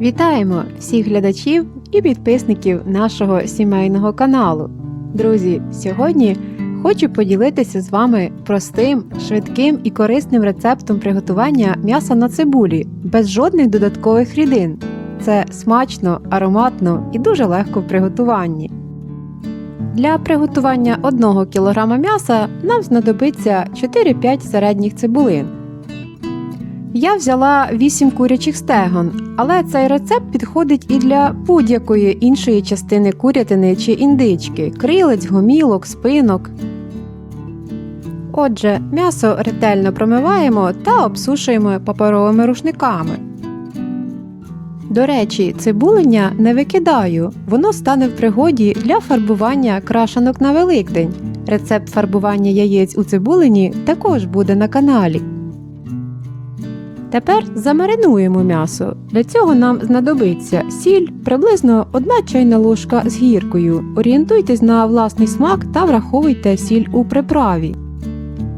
Вітаємо всіх глядачів і підписників нашого сімейного каналу. Друзі, сьогодні хочу поділитися з вами простим, швидким і корисним рецептом приготування м'яса на цибулі без жодних додаткових рідин. Це смачно, ароматно і дуже легко в приготуванні. Для приготування 1 кг м'яса нам знадобиться 4-5 середніх цибулин. Я взяла 8 курячих стегон, але цей рецепт підходить і для будь-якої іншої частини курятини чи індички, крилець, гомілок, спинок. Отже, м'ясо ретельно промиваємо та обсушуємо паперовими рушниками. До речі, цибулення не викидаю, воно стане в пригоді для фарбування крашанок на Великдень. Рецепт фарбування яєць у цибулині також буде на каналі. Тепер замаринуємо м'ясо. Для цього нам знадобиться сіль, приблизно 1 чайна ложка з гіркою. Орієнтуйтесь на власний смак та враховуйте сіль у приправі.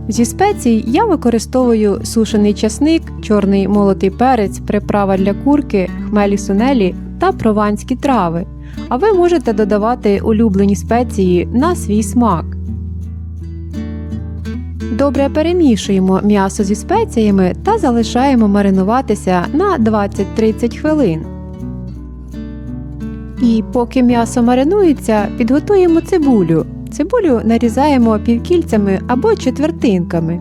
Зі спецій я використовую сушений часник, чорний молотий перець, приправа для курки, хмелі сунелі та прованські трави. А ви можете додавати улюблені спеції на свій смак. Добре перемішуємо м'ясо зі спеціями та залишаємо маринуватися на 20-30 хвилин. І поки м'ясо маринується, підготуємо цибулю. Цибулю нарізаємо півкільцями або четвертинками.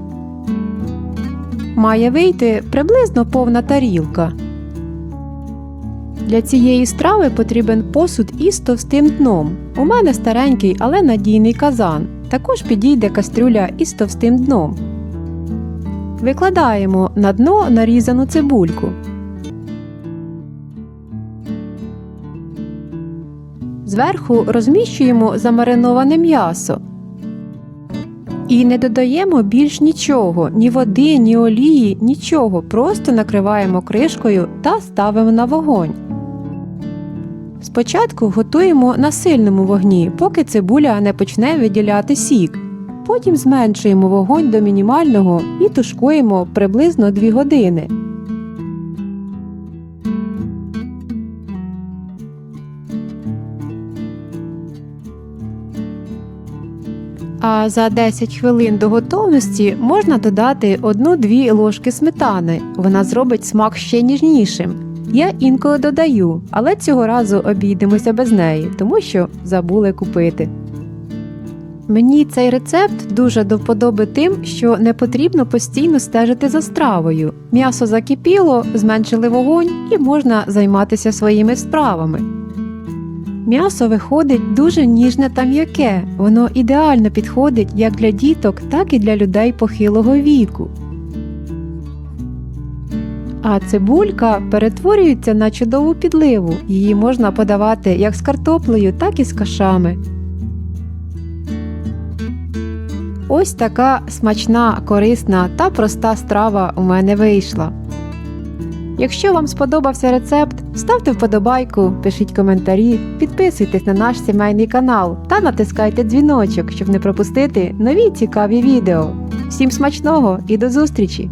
Має вийти приблизно повна тарілка. Для цієї страви потрібен посуд із товстим дном. У мене старенький, але надійний казан. Також підійде кастрюля із товстим дном. Викладаємо на дно нарізану цибульку. Зверху розміщуємо замариноване м'ясо. І не додаємо більш нічого, ні води, ні олії, нічого. Просто накриваємо кришкою та ставимо на вогонь. Спочатку готуємо на сильному вогні, поки цибуля не почне виділяти сік. Потім зменшуємо вогонь до мінімального і тушкуємо приблизно 2 години. А за 10 хвилин до готовності можна додати 1-2 ложки сметани. Вона зробить смак ще ніжнішим. Я інколи додаю, але цього разу обійдемося без неї, тому що забули купити. Мені цей рецепт дуже до вподоби тим, що не потрібно постійно стежити за стравою. М'ясо закипіло, зменшили вогонь і можна займатися своїми справами. М'ясо виходить дуже ніжне та м'яке, воно ідеально підходить як для діток, так і для людей похилого віку. А цибулька перетворюється на чудову підливу. Її можна подавати як з картоплею, так і з кашами. Ось така смачна, корисна та проста страва у мене вийшла. Якщо вам сподобався рецепт, ставте вподобайку, пишіть коментарі, підписуйтесь на наш сімейний канал та натискайте дзвіночок, щоб не пропустити нові цікаві відео. Всім смачного і до зустрічі!